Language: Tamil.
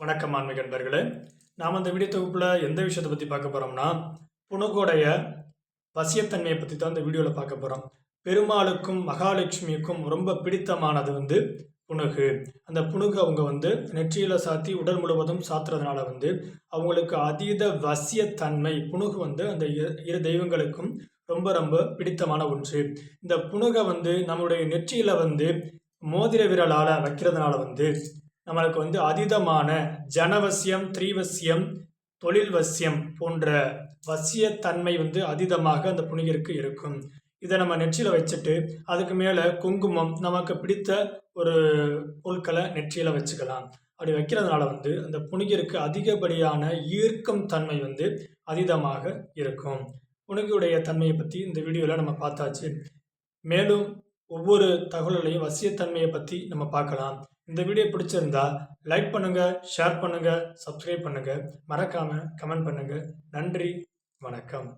வணக்கம் ஆன்மீக நண்பர்களே நாம் அந்த வீடியோ தொகுப்பில் எந்த விஷயத்தை பற்றி பார்க்க போகிறோம்னா புனகோடைய வசியத்தன்மையை பற்றி தான் இந்த வீடியோவில் பார்க்க போகிறோம் பெருமாளுக்கும் மகாலட்சுமிக்கும் ரொம்ப பிடித்தமானது வந்து புணுகு அந்த புணுகு அவங்க வந்து நெற்றியில் சாத்தி உடல் முழுவதும் சாத்துறதுனால வந்து அவங்களுக்கு அதீத வசியத்தன்மை புணுகு வந்து அந்த இரு- இரு தெய்வங்களுக்கும் ரொம்ப ரொம்ப பிடித்தமான ஒன்று. இந்த புணுகை வந்து நம்மளுடைய நெற்றியில் வந்து மோதிர விரலால் வைக்கிறதுனால வந்து நம்மளுக்கு வந்து அதீதமான ஜனவசியம் த்ரீவசியம் தொழில் வசியம் போன்ற வசியத்தன்மை வந்து அதீதமாக அந்த புனிகருக்கு இருக்கும். இதை நம்ம நெற்றியில் வச்சுட்டு அதுக்கு மேலே குங்குமம் நமக்கு பிடித்த ஒரு பொருட்களை நெற்றியில் வச்சுக்கலாம். அப்படி வைக்கிறதுனால வந்து அந்த புனிகருக்கு அதிகப்படியான ஈர்க்கும் தன்மை வந்து அதீதமாக இருக்கும். புனிகையுடைய தன்மையை பற்றி இந்த வீடியோவில் நம்ம பார்த்தாச்சு. மேலும் ஒவ்வொரு தகவல்களையும் வசியத்தன்மையை பற்றி நம்ம பார்க்கலாம். இந்த வீடியோ பிடிச்சிருந்தா லைக் பண்ணுங்கள் ஷேர் பண்ணுங்கள் சப்ஸ்கிரைப் பண்ணுங்கள் மறக்காமல் கமெண்ட் பண்ணுங்க. நன்றி வணக்கம்.